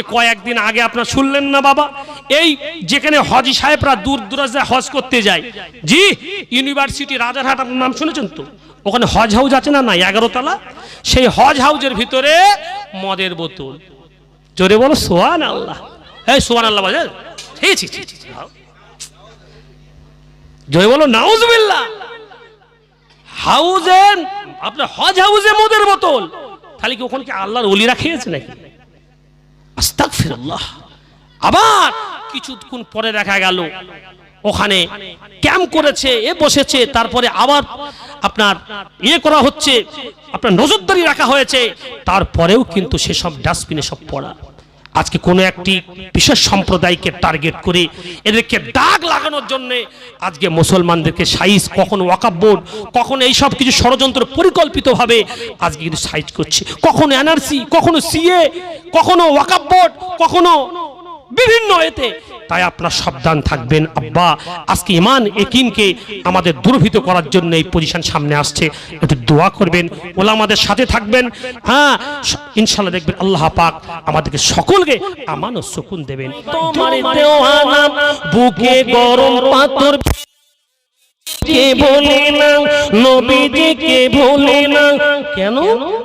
আজকে কয়েকদিন আগে আপনার শুনলেন না বাবা? এই যেখানে হজি সাহেবরা দূর দূরাজে হজ করতে যায়। জি, ইউনিভার্সিটি রাজারহাট, আপনার নাম শুনেছেন তো? ওখানে হজ হাউস আছে না না এগারো তলা। সেই হজ হাউসের ভিতরে মদের বোতল। জোরে বলো সোয়ান আল্লাহ এই সোয়ান আল্লাহ বাজার। জয় বলো, নাউজুবিল্লাহ। হাউজে আপনার হজ হাউজে মদের বোতল। তাহলে কি ওখানে কি আল্লাহর অলিরা খেয়েছে নাকি? আস্তাগফিরুল্লাহ। আবার কিছুক্ষণ পরে দেখা গেল, ওখানে ক্যাম্প করেছে, এ বসেছে, তারপরে আবার আপনার ইয়ে করা হচ্ছে, আপনার নজরদারি রাখা হয়েছে, তারপরেও কিন্তু সেসব ডাস্টবিনে সব পড়া। আজকে কোনো একটি বিশেষ সম্প্রদায়কে টার্গেট করে এদেরকে দাগ লাগানোর জন্য আজকে মুসলমানদেরকে সাইজ, কখন ওয়াকাব বোর্ড কখনো এই সব কিছু ষড়যন্ত্র পরিকল্পিতভাবে আজকে কিন্তু সাইজ করছে। কখনো এনআরসি, কখনো সিএ, কখনো ওয়াকাব বোর্ড কখনো বিভিন্ন এতে। তাই আপনারা সাবধান থাকবেন। আব্বা, আজকে ইমান একিনকে আমাদের দুর্ভিত করার জন্য এই পজিশন সামনে আসছে। একটু দোয়া করবেন, ওলা আমাদের সাথে থাকবেন। হ্যাঁ ইনশাল্লাহ দেখবেন আল্লাহ পাক আমাদেরকে সকলকে আমান ও সুকুন দেবেন। কে ভোলে না? নবীজিকে ভোলে না? কেন?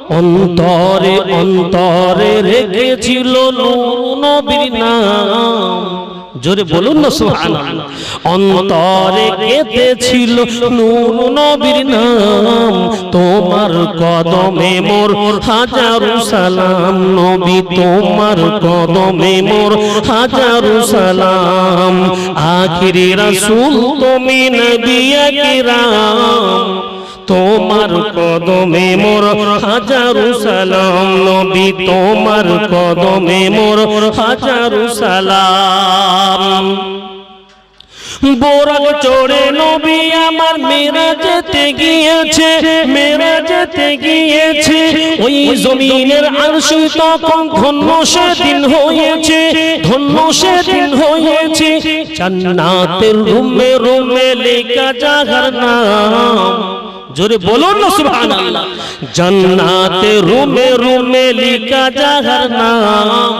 অন্তরে অন্তরে রেখেছিল নবীর নাম। জোরে বলুন না সুবহানাল্লাহ। অন্তরে কেঁদেছিল নূর নবীর নাম। তোমার কদমে মোর হাজারো সালাম। নবী তোমার কদমে মোর হাজারো সালাম। আখিরি রাসূল তুমি নবী কিরাম তোমার কদমে মোর হাজারো সালাম, নবী তোমার কদমে মোর হাজারো সালাম। বোরাগ চড়ে নবী আমার মেরা যেতে গিয়েছে মেরা যেতে গিয়েছে। ওই জমিনের আরশ তখন ধন্য সেদিন হয়েছে ধন্য সেদিন হয়েছে। জান্নাতের রুমে রুমে লেখা জাগার নাম। জোরে বলুন না সুবহানাল্লাহ। জান্নাতে রুমে রুমে লিখা যাহার নাম।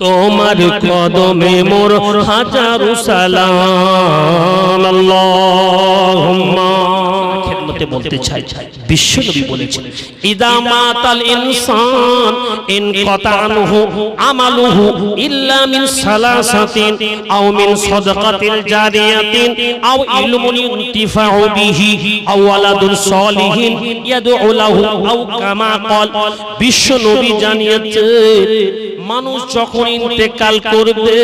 তোমার কদমে মোর হাজার সালাম। আল্লাহুম্মা। খেদমতে বলতে চাই। বিশ্বনবী বলেছেন ইদা মাতাল ইনসান ইন কতানহু আমালুহু ইল্লা মিন সালাসাতিন আও মিন সাদাকাতিল জারিয়াতিন আও ইলমুন ইনতিফাউ বিহি আও ওয়ালাদুন সালিহিন ইয়াদউ লাহু আও কামা ক্বাল বিশ্বনবী জানিয়েছেন মানুষ যখন ইন্তেকাল করবে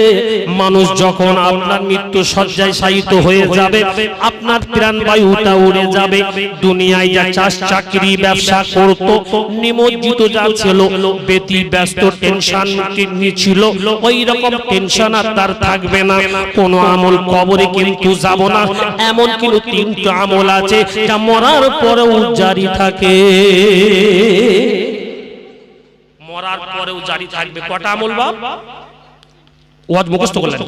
মানুষ যখন আপনার মৃত্যু সজ্জায় শায়িত হয়ে যাবে আপনার প্রাণবায়ুটা উড়ে যাবে দুনিয়ায় যা চাষ, চাকরি, ব্যবসা করত, নিমজ্জিত যা ছিল বেতি ব্যস্ত, টেনশন ছিল ওই রকম টেনশন আর তার থাকবে না। কোনো আমল কবরে কিন্তু যাব না। এমন কিন্তু তিনটা আমল আছে যা মরার পরেও জারি থাকে। মরার পরেও জারি থাকবে। কটা আমল বাপ? ওয়াজ মুখস্থ করলেন।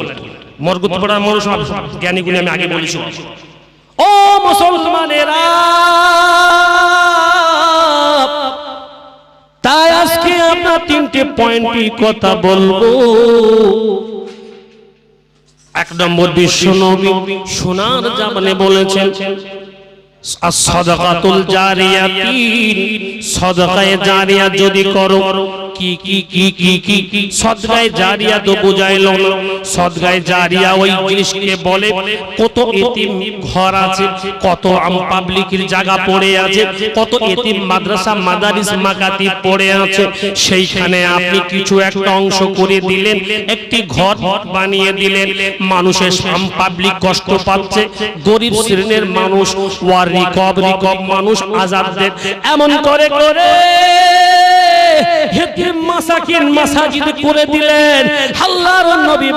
মরগুত পড়ার মরুষ জ্ঞানী গুলি আমি আগে বলেছি। ও মুসলমানেরা, তাই আজকে আমরা তিনটে পয়েন্টই কথা বলব। এক নম্বর বিশ্ব নবী সোনার জামানে বলেছেন সদকাতুল জারিয়াতিন, সদকায়ে জারিয়া যদি করো কি কি কি কি কি? সদকায়ে জারিয়া তো সদকায়ে জারিয়া ওই জিনিসকে বলে, কত এতিম ঘর আছে, কত আম পাবলিকের জায়গা পড়ে আছে, কত এতিম মাদ্রাসা, মাদারিস, মাকাতি পড়ে আছে। সেইখানে আপনি কিছু একটা অংশ করে দিলেন, একটি ঘর বানিয়ে দিলেন। মানুষের আম পাবলিক কষ্ট পাচ্ছে, গরিব শ্রেণির মানুষ ওয়ার রিকব রিকব মানুষ আজাদদের এমন করে করে মাসাকিন মাসাজিদ করে দিলেন। আল্লাহর নবী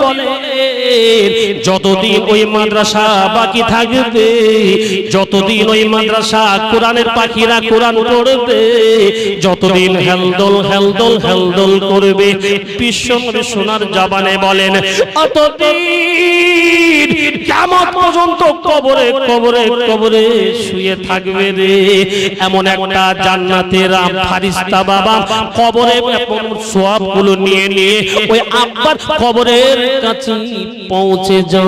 যতদিন ওই মাদ্রাসা বাকি থাকবে, যতদিন ওই মাদ্রাসা কোরআনের পাখিরা কোরআন পড়বে, যতদিন করবে সোনার জবানে বলেন অতদিন পর্যন্ত কবরে কবরে কবরে শুয়ে থাকবে রে? এমন একটা জান্নাতের ফারিস্তা বাবা কবরে এমন সবগুলো নিয়ে নিয়ে ওই আব্বার কবরের কাছে পৌঁছে যা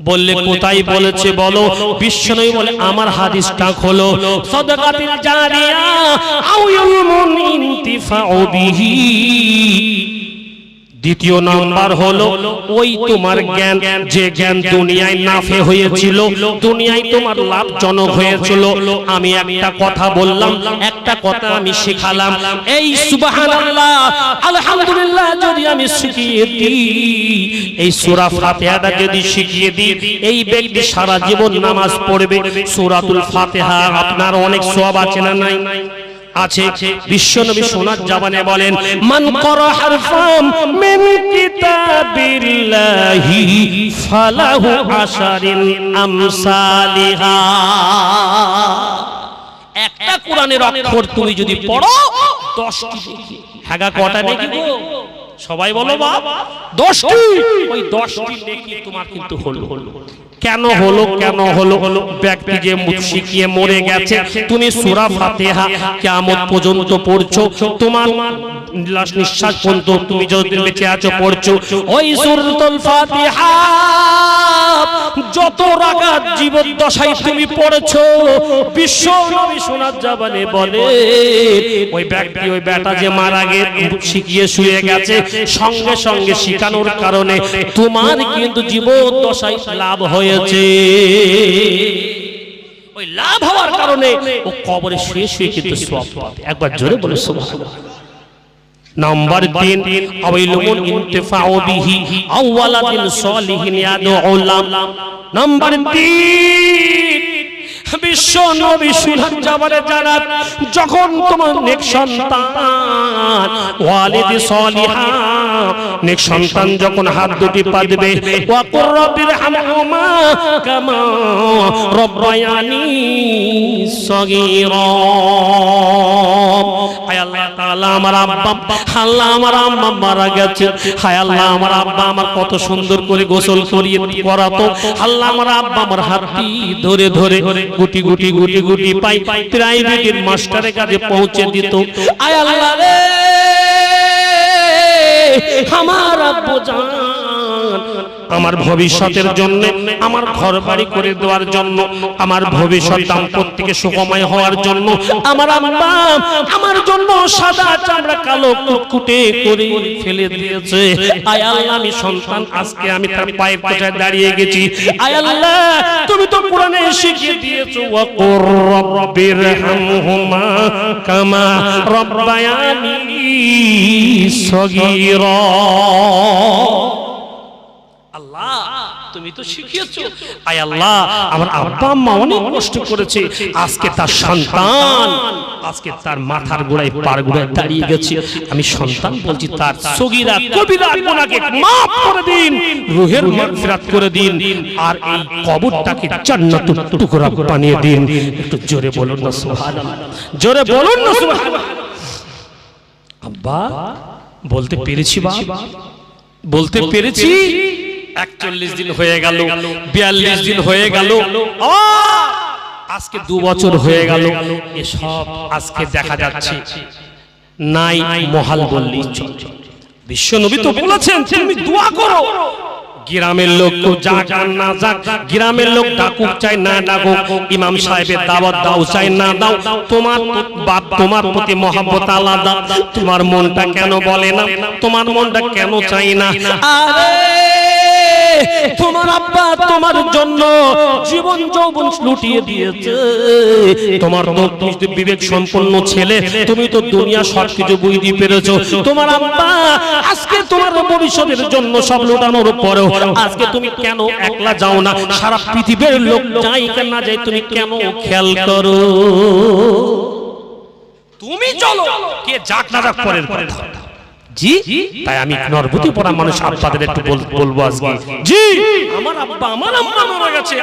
বললে, কোথায় বলেছে বলো? বিশ্ব বিশ্বনবী বলে, আমার হাদিসটা হলো সদকাতিল জারিয়া আও ইলমুন ইনতিফাউ বিহি। দ্বিতীয় নাম্বার হলো, ওই তোমার জ্ঞান, যে জ্ঞান দুনিয়ায় নাফে হয়েছিল, দুনিয়ায় তোমার লাভজনক হয়েছিল। আমি একটা কথা বললাম, একটা কথা আমি শিখালাম। এই সুবহানাল্লাহ, আলহামদুলিল্লাহ যদি আমি শিখিয়ে দিই, এই সূরা ফাতিহাটা যদি শিখিয়ে দিই, এই ব্যক্তি সারা জীবন নামাজ পড়বে। সূরাতুল ফাতিহা, আপনার অনেক সওয়াব আছে না নাই? আছে। বিশ্বনবী সোনার জাবানে বলেন মান করা হারফাম মিন কিতাবিল্লাহি ফালাহু আশারিন আমসালিহা। একটা কোরআনের অক্ষর তুমি যদি পড়ো 10টি দেখি। হাগা কটা দেখি? গো সবাই বলো বাপ। 10টি ওই 10টি দেখি তোমার কিন্তু হলো। কেন হলো কেন হলো? ব্যক্তি যে শিখিয়ে মরে গেছে তুমি সূরা ফাতিহা কিয়ামত পর্যন্ত পড়ছো। তোমার লাশ নিঃশ্বাস পর্যন্ত তুমি যতদিন বেঁচে আছো পড়ছো। ওই সূরাতুল ফাতিহা যত রাকাত জীবন দশায় তুমি পড়েছো বিশ্ব নবী সোনার জাবানে বলে ওই ব্যক্তি ওই বেটা যে মারা গে শিখিয়ে শুয়ে গেছে সঙ্গে সঙ্গে শিখানোর কারণে তোমার কিন্তু জীবন দশায় লাভ হয়েছে। ওই লাভ হওয়ার কারণে ও কবরে শুয়ে শুয়ে কিন্তু সওয়াব পাবে একবার জোরে বলে সুবহানাল্লাহ। নাম্বার তিন আওয়াইলুমুন ইনতিফাউ বিহি আওয়ালাদিন সলিহিন ইয়াদউ লাম নাম্বার তিন। বিশ্ব নবী সুলহান জামানে যারা যখন তোমার নেক সন্তান ওয়ালিদ সলিহা, নেক সন্তান যখন হাত দুটি পাতবে ওয়া কুর রব্বির হামহুমা কামা রব্বায়ানি সগীরা। হায় আল্লাহ, তাআলা আমার আব্বা, আল্লাহ আমার আম্মা মারা গেছে। হায় আল্লাহ, আমার আব্বা আমার কত সুন্দর করে গোসল করিয়ে করাতো। আল্লাহ আমার আব্বা আমার হাতটি ধরে ধরে গুটি গুটি গুটি গুটি পাই প্রাইভেটের মাস্টারের কাছে পৌঁছে দিত। আয় আল্লাহ রে! আমার আব্বু জান। আমার ভবিষ্যতের জন্য, আমার ঘর বাড়ি করে দেওয়ার জন্য, আমার ভবিষ্যৎ দাম্পত্যকে সুখময় হওয়ার জন্য, আমার আম্মা আমার জন্য সাদা চামড়া কালো কুটকুটে করে ফেলে দিয়েছে। আয় আল্লাহ, আমি সন্তান, আজকে আমি তার পায়ের তলায় দাঁড়িয়ে গেছি। আয় আল্লাহ, তুমি তো কোরআনে শিখিয়ে দিয়েছ ওয়া কুর রাব্বির হামহুমা কামা রাব্বায়ানি সগীরা। তুমি তো শিখিয়েছো। আয় আল্লাহ আমার আব্বা আম্মা অনেক কষ্ট করেছে। আজকে তার সন্তান আজকে তার মাথার গোড়ায় পার গোড়ায় দাঁড়িয়ে গেছে। আমি সন্তান বলছি তার সগীরা কবিরা গুনাহকে মাফ করে দিন রুহের মাগফিরাত করে দিন আর এই কবরটাকে জান্নাতুল টুকরা বানিয়ে দিন। একটু জোরে বলুন না সুবহানাল্লাহ। জোরে বলুন না সুবহানাল্লাহ। আব্বা বলতে পেরেছি বাবা বলতে পেরেছি? একচল্লিশ দিন হয়ে গেল বিয়াল্লিশ দিন হয়ে গেল। আজকে দু বছর হয়ে গেল এসব আজকে দেখা যাচ্ছে। নাই মহাল বললি বিশ্ব নবী তো বলেছেন তুমি দোয়া করো। গ্রামের লোক তো যাক আর না যাক গ্রামের লোক ডাকুক চাই না ডাকুক ইমাম সাহেবের দাওয়াত দাও চাই না দাও তোমার বাপ তোমার প্রতি মহাব্বত আলাদা তোমার মনটা কেন বলে না তোমার মনটা কেন চাই না? আরে! তোমার আব্বা তোমার জন্য জীবন যৌবন লুটিয়ে দিয়েছে। তোমার তো বিবেক সম্পন্ন ছেলে, তুমি তো দুনিয়া সবকিছু বুঝতে পেরেছ। তোমার আব্বা, আজকে তোমার ভবিষ্যতের জন্য সব লুটানোর পরেও আজকে তুমি কেন একলা যাও না? সারা পৃথিবীর লোক যাই কেন না যাই তুমি কেন খেয়াল করো? তুমি চলো, কে যাক না যাক পরের কথা। জি? তাই আমি নরবতী পড়া মানুষ আপনাদের একটু বল- বলব আজকে। জি? আমার আব্বা, আমার আম্মা মারা গেছে।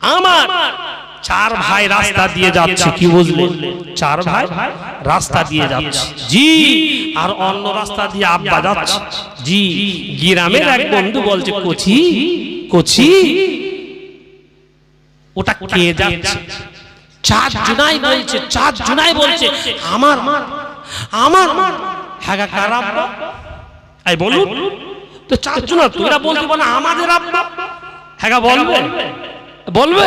আমার চার ভাই রাস্তা দিয়ে যাচ্ছে, কি বুঝলে চার ভাই রাস্তা দিয়ে যাচ্ছে। জি? আর অন্য রাস্তা দিয়ে আব্বা যাচ্ছে। জি? গ্রামের এক বন্ধু বলছে, কোচি কোচি, ওটা কে যাচ্ছে? চার জুনাই বলছে, চার জুনাই বলছে আমার আমার হ্যাঁ কার আব্বা এই বলুন। তো চার জন তোরা বলতে বলে আমাদের আব্বা? হ্যাঁ বলবে? বলবে।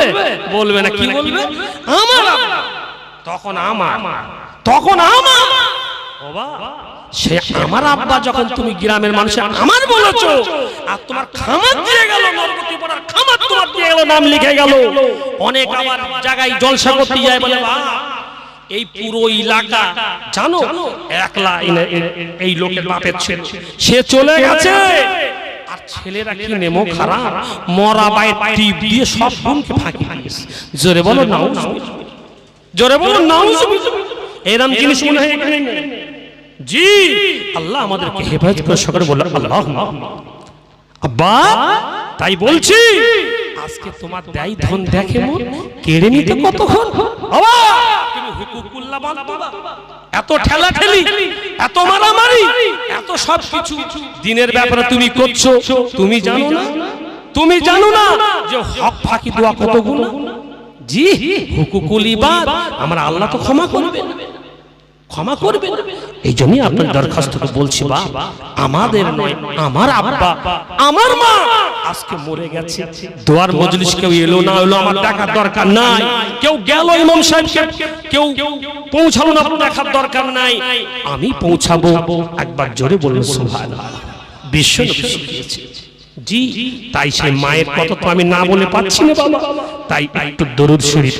বলবে? না কি বলবে আমার। তখন আমার। তখন আমার। বাবা সে আমার আব্বা যখন তুমি গ্রামের মানুষের আমার বলেছ আর তোমার খামার দিয়ে গেল নরপতি পাড়ার খামার তোমার দিয়ে গেল নাম লিখে গেল। অনেক আবার জায়গায় জলসা করতে যায় বলে বা এই পুরো এলাকা জানো একলা এই লোকের বাপের ছেলে। সে চলে গেছে। আর ছেলেরা কি নেমো খারাপ? মরা টিপ দিয়ে সব বোনকে ফাঁকি দিয়েছে। জোরে বলো নাও জোরে বলো নাও এরম জিনিস মনে হয় এখানে? জি। আল্লাহ আমাদেরকে হেফাজত করে সকলে বলল আল্লাহ আব্বা তাই বলছি আজকে তোমার দায় ধন দেখে মন কেড়ে নিতে কতক্ষণ? এত ঠেলা ঠেলি এত মারামারি এত সব কিছু। দিনের ব্যাপারে তুমি করছ তুমি জানো না? তুমি জানো না যে হক ফাঁকি দোয়া কত গুণ জি হুকুকুলি বাদ আমরা আল্লাহ তো ক্ষমা করবে ক্ষমা করবেন। এই জন্যই আপনার দরখাস্তকে বলছি বা আমাদের নয় আমার আব্বা আমার মা। আজকে মরে গেছে। দোয়ার মজলিস কেউ এলো না এলো আমার দেখার দরকার নাই। কেউ গেল ইমাম সাহেবকে কেউ পৌঁছালো না দেখার দরকার নাই। আমি পৌঁছাবো। একবার জোরে বলুন সুবহানাল্লাহ। বিশ্ব জি তাই সেই মায়ের কথা তো আমি না বলে পাচ্ছি না বাবা। তাই একটু দরুদ শরীফ।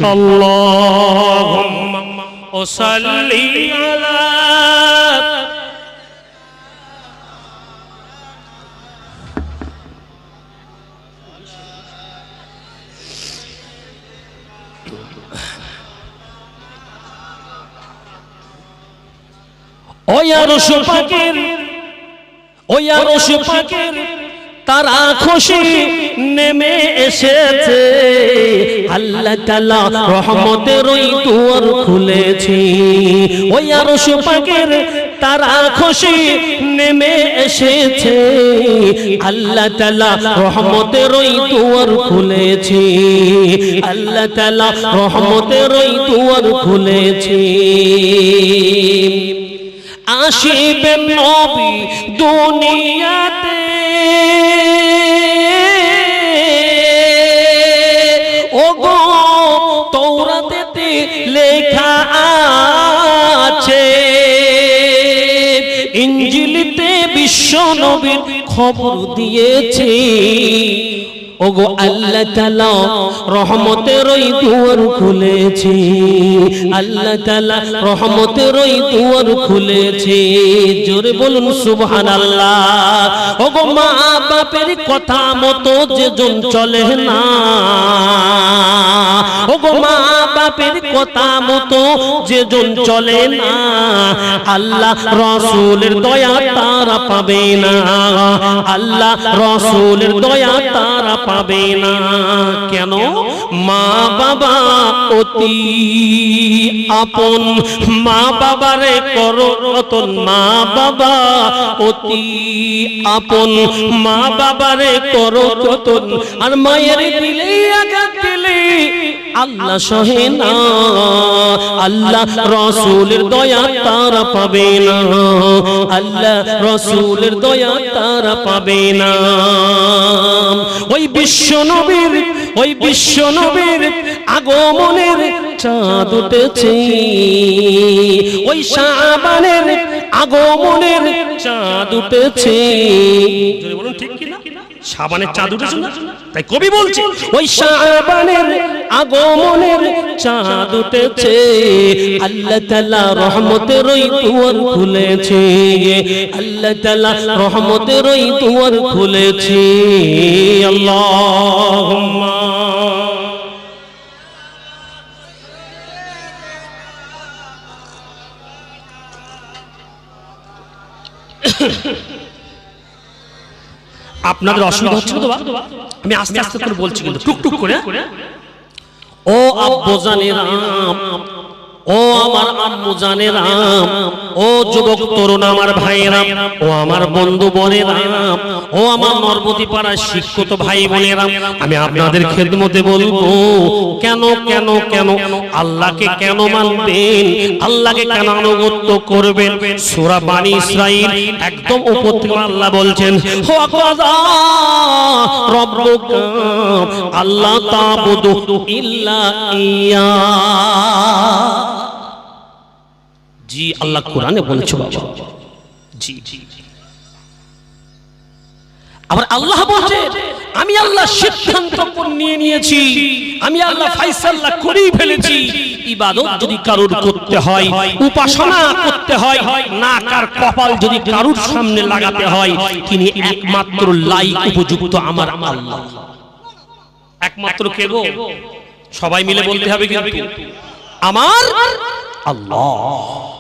আল্লাহুম্মা ওসাল্লি আলা ওয়া রসুপাকের ওয়া রসুপাকের তারা খুশি নেমে এসেছে। আল্লাহ তাআলা রহমতের ওই দুয়ার খুলেছে। ওই আর পাকের তারা খুশি নেমে এসেছে। আল্লাহ তাআলা রহমতের ওই দুয়ার খুলেছে। আল্লাহ তাআলা রহমতের ওই দুয়ার খুলেছে। আসিবেন নবী দুনিয়াতে ও গো তৌরাতেতে লেখা আছে ইঞ্জিলিতে বিশ্ব নবীর খবর দিয়েছে। ওগো আল্লাহ তালা রহমতের ওই দুয়ার খুলেছি। আল্লাহ তালা রহমতের ওই দুয়ার খুলেছি। জোরে বলুন সুবহান আল্লাহ ওগো মা বাপের কথা মতো যেজন চলে না। ওগো মা বাপের কথা মতো যেজন চলে না, আল্লাহ রসুলের দয়া তারা পাবে না, আল্লাহ রসুলের দয়া তারা পাবে না। কেন? মা বাবা অতি আপন মা বাবারে করো রতন মা বাবা অতি আপন মা বাবারে করো রতন। আর মায়ের দিলে আঘাত দিলে আল্লাহ সহে না, আল্লাহ রসুলের দয়া তারা পাবে না, আল্লাহ রসুলের দয়া তারা পাবে না। ওই বিশ্ব নবীর, ওই বিশ্ব নবীর আগমনের চাঁদ উঠেছে। ওই শাবানের আগমনের চাঁদ উঠেছে। বলুন, ঠিক কিনা? সাবানের চাঁদ উঠেছে তাই কবি বলছে ওই সাবানের আগমনের চাঁদ উঠেছে আল্লাহ তালা রহমতের ওই দুয়ার খুলেছে আল্লাহ তালা রহমতের ওই দুয়ার খুলেছে আল্লাহ Yeah. আপনাদের অসুবিধা হচ্ছে তো আমি আস্তে আস্তে করে বলছি কিন্তু টুকটুক করে। ও আব্বু জানেরাম ও আমার আম্মু জানেরাম, ও যুবক তরুণ আমার ভাইয়েরাম, ও আমার বন্ধু বোনেরাম, ও আমার নর্মতি পাড়ার শিক্ষিত ভাই বোনেরাম, আমি আপনাদের খেদমতে বলব, কেন কেন কেন আল্লাহকে কেন মানবেন? আল্লাহকে কেন আনুগত্য করবেন? সূরা বানী ইসরাইল একদম উপর আল্লাহ বলছেন আল্লাহ তাবুদু ইল্লা ইয়া। জি, আল্লাহ কোরআনে বলেছে বাবা। জি আবার আল্লাহ বলছে, আমি আল্লাহ সিদ্ধান্ত নিয়ে নিয়েছি, আমি আল্লাহ ফাইসাল্লাহ করেই ফেলেছি। ইবাদত যদি কারুর করতে হয়, উপাসনা করতে হয়, না কার কপাল যদি কারুর সামনে লাগাতে হয়, তিনি একমাত্র লাই উপযুক্ত আমার আল্লাহ। একমাত্র কে গো? সবাই মিলে বলতে হবে কিন্তু। আমার আল্লাহ।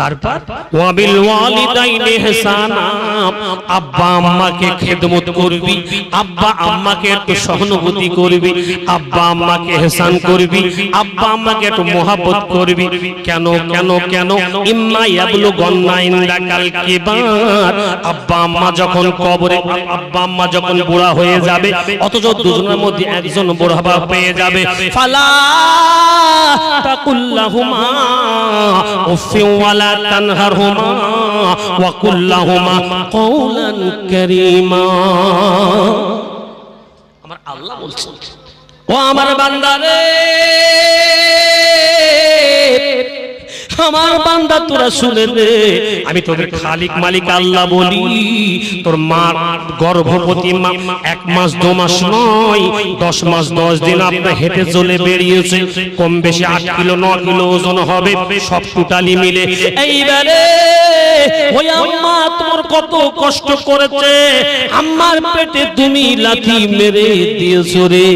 তারপর? ওয়াবিল ওয়ালিদাইনি ইহসানা। আব্বা আম্মাকে খেদমত করবি, আব্বা আম্মাকে একটু সহানুভূতি করবি, আব্বা আম্মাকে ইহসান করবি, আব্বা আম্মাকে একটু মোহাব্বত করবি। কেন কেন কেন? ইম্মা ইয়াবলু গন্না ইন্দাকাল কিবার। আব্বা আম্মা যখন কবরে, আব্বা আম্মা যখন বুড়া হয়ে যাবে, অথচ দুজনের মধ্যে একজন বুড়া বাপ পেয়ে যাবে। ফালা তাকুল্লাহুমা উফি আমার আল্লাহ বলছেন ও আমার বান্দারে! আমার বান্দা তোরা শুনে আমি তোদের খালিক মালিক আল্লাহ বলি। তোর মা গর্ভবতী মা এক মাস দু মাস নয় দশ মাস দশ দিন আপনার হেঁটে চলে বেরিয়েছে। কম বেশি আট কিলো ন কিলো ওজন হবে। সব টোটালি মিলে। এইবারে ওই আম্মা তোমার কত কষ্ট করেছে। আম্মার পেটে তুমি মেরে দিয়েছ রে।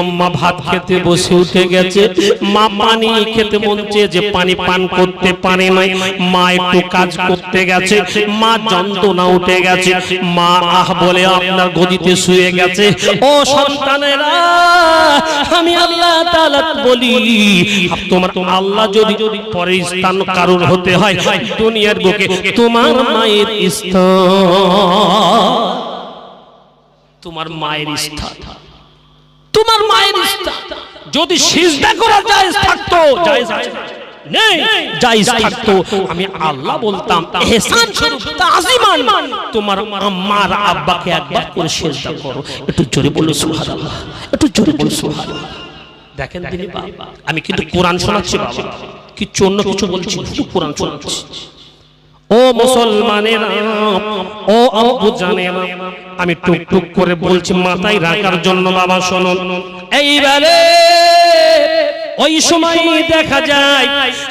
আম্মা ভাত খেতে বসে উঠে গেছে। মা পানি খেতে যে পানি পান করতে পারে নাই। মা একটু কাজ করতে গেছে। মা যন্ত্রণা উঠে গেছে। মা আহ বলে আপনার গদিতে শুয়ে গেছে। ও সন্তানেরা, আমি আল্লাহ বলি, তোমার আল্লাহ যদি যদি পরে স্থান কারুর হতে হয়, দুনিয়ার বুকে তোমার মায়ের স্থান তোমার মায়ের স্থান তোমার মায়ের স্থান যদি সিজদা করা যায় থাকতো জায়েজ আছে। নেই জায়েজ থাকতো। আমি আল্লাহ বলতাম ইহসান স্বরূপ তাজিমান। তোমার আম্মার আব্বাকে একবার করে সিজদা করো একটু জোরে বলো সুবহানাল্লাহ। একটু জোরে বলো সুবহানাল্লাহ। দেখেন বাবা আমি কিন্তু কোরআন শোনাচ্ছি বাবা। কিছু অন্য কিছু বলছি কোরআন শোনাচ্ছি। ও মুসলমানের, ও আব্বু জানে আমি টুক টুক করে বলছি, মাথায় রাখার জন্য বাবা শুনুন এইবারে ওই সময় দেখা যায়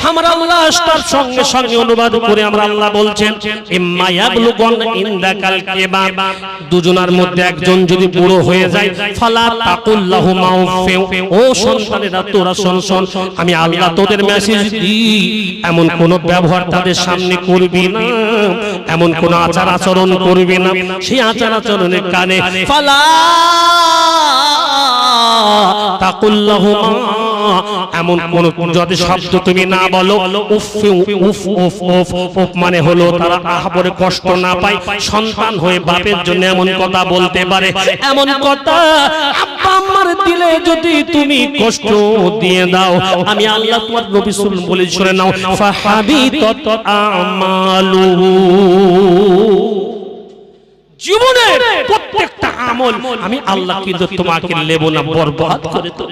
আমরা আল্লাহ তার সঙ্গে সঙ্গে অনুবাদ করে আমরা আল্লাহ বলছেন ইম্মা ইয়াবলুগুন ইনদাকাল কিবার দুজনার মধ্যে একজন যদি বুড়ো হয়ে যায় ফালা তাকুল্লাহু মাউফিউ। ও সন্তানেরা তোরা শোন শোন আমি আল্লাহ তোদের মেসেজ দিই। এমন কোন ব্যবহার তাদের সামনে করবি না। এমন কোন আচার আচরণ করবি না। সেই আচার আচরণের কানে ফালা তাকুল্লাহুমা এমন কোন যদি শব্দ তুমি না বলো, উফ উফ উফ উফ উফ মানে হলো তারা আহাবরে কষ্ট না পায়, সন্তান হয়ে বাপের জন্য এমন কথা বলতে পারে। এমন কথা আব্বা আম্মার দিলে যদি তুমি কষ্ট দিয়ে দাও, আমি আল্লাহ তোমার নবী সুল বলে শুনে নাও, ফাহাবিতত আমালু জীবনের প্রত্যেকটা আমল আমি আল্লাহ কিন্তু তোমাকে লেব না বরবাদ করে দেব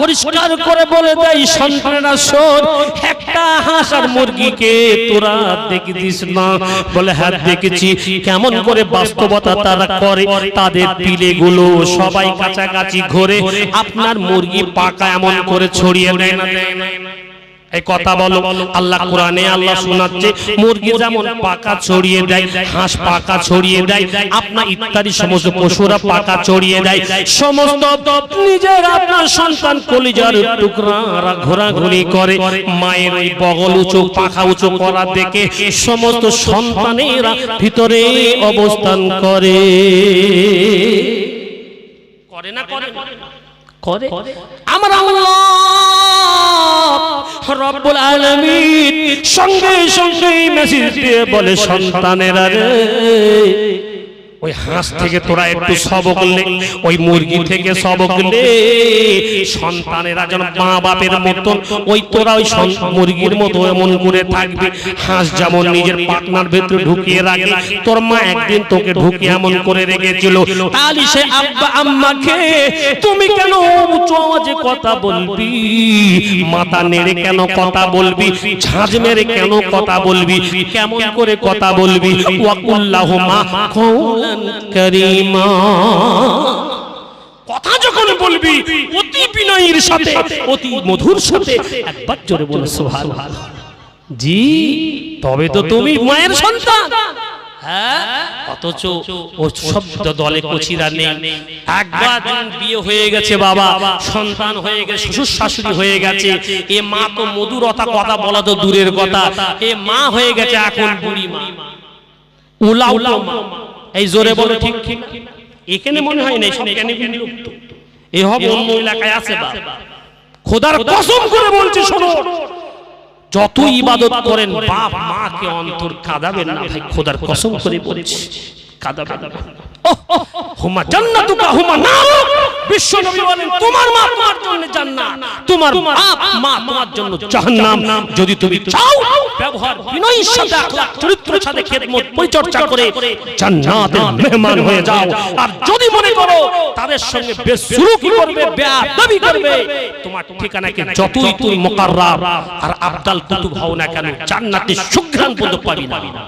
পরিষ্কার করে বলে দেয়, সন্তানেরা, শোন, একটা হাঁস আর মুরগিকে তোরা দেখিস না। বলে হ্যাঁ দেখেছি। কেমন করে বাস্তবতা তারা করে, তাদের পিলেগুলো সবাই কাছাকাছি ঘরে। আপনার মুরগি পাকা এমন করে ছড়িয়ে দেয় না দেয় না? এই কথা বলো। আল্লাহ কোরআনে আল্লাহ শোনাচ্ছে মুরগি যেমন পাকা ছড়িয়ে দেয় হাঁস পাকা ছড়িয়ে দেয় আপনার ইত্যাদি সমস্ত পশুরা পাকা ছড়িয়ে দেয় সমস্ত নিজের আপনার সন্তান কলিজার টুকরা ঘোরাঘুরি করে মায়ের ওই বগল উঁচু পাখা উঁচু করা দেখে সমস্ত সন্তানেরা ভিতরে অবস্থান করে। করে। না করে করে। আমার রব্বুল আলামিন সঙ্গে সঙ্গে মেসেজ দিয়ে বলে সন্তানেরা রে ওই হাঁস থেকে তোরা একটু সবক লে ওই মুরগি থেকে সবক লে সন্তানেরা যেন মা বাপের মতন ওই তোরা ওই মুরগির মতো এমন করে থাকবে। হাঁস যেমন নিজের পাটনার ভেতরে ঢুকিয়ে রাখে তোর মা একদিন তোকে ঢুকিয়ে এমন করে রেখেছিল। তাহলে সে আব্বা আম্মাকে তুমি কেন উঁচু কথা বলবি? মাথা নেড়ে কেন কথা বলবি? ঝাঁঝ মেরে কেন কথা বলবি? কেমন করে কথা বলবি? কথা যখন বলবি, অতি বিনয়ের সাথে, অতি মধুর সাথে, একবার জোরে জি, তবে তো তুমি মায়ের সন্তান। অথচ ও শব্দ দলে কচিরা নেই। একবার বিয়ে হয়ে গেছে বাবা, সন্তান হয়ে গেছে, শ্বশুর শাশুড়ি হয়ে গেছে। এ মা তো মধুরতা কথা বলা তো দূরের কথা। এ মা হয়ে গেছে এখন বুড়ি মা উলা উলা এই জোরে বলে ঠিক ঠিক এখানে মনে হয় না সব তো। এ হবে অন্য এলাকায় আছে খোদার কসম করে বলছি, শোনো। যত ইবাদত করেন বাপ মাকে অন্তর কাঁদাবেন না ভাই খোদার কসম করে বলছি কাঁদাবেন না। ওহ, ওহ, হুমা জান্নাতুকা হুমা নারুক বিশ্ব নবী বলেন তোমার মা তোমার জন্য জান্নাত। তোমার বাপ মা তোমার জন্য জাহান্নাম। যদি তুমি চাও ব্যবহার বিনয়ের সাথে আখলাক চরিত্রের সাথে খেদমত পরিচর্যা করে জান্নাতের মেহমান হয়ে যাও। আর যদি মনে করো তাদের সঙ্গে বেসুলুকি করবে বেয়াদবি করবে তোমার ঠিকানাকে যতই তুমি মুকাররাব আর আবদাল কুতুব হও না কেন জান্নাতের সুঘ্রাণ পর্যন্ত পাবি না।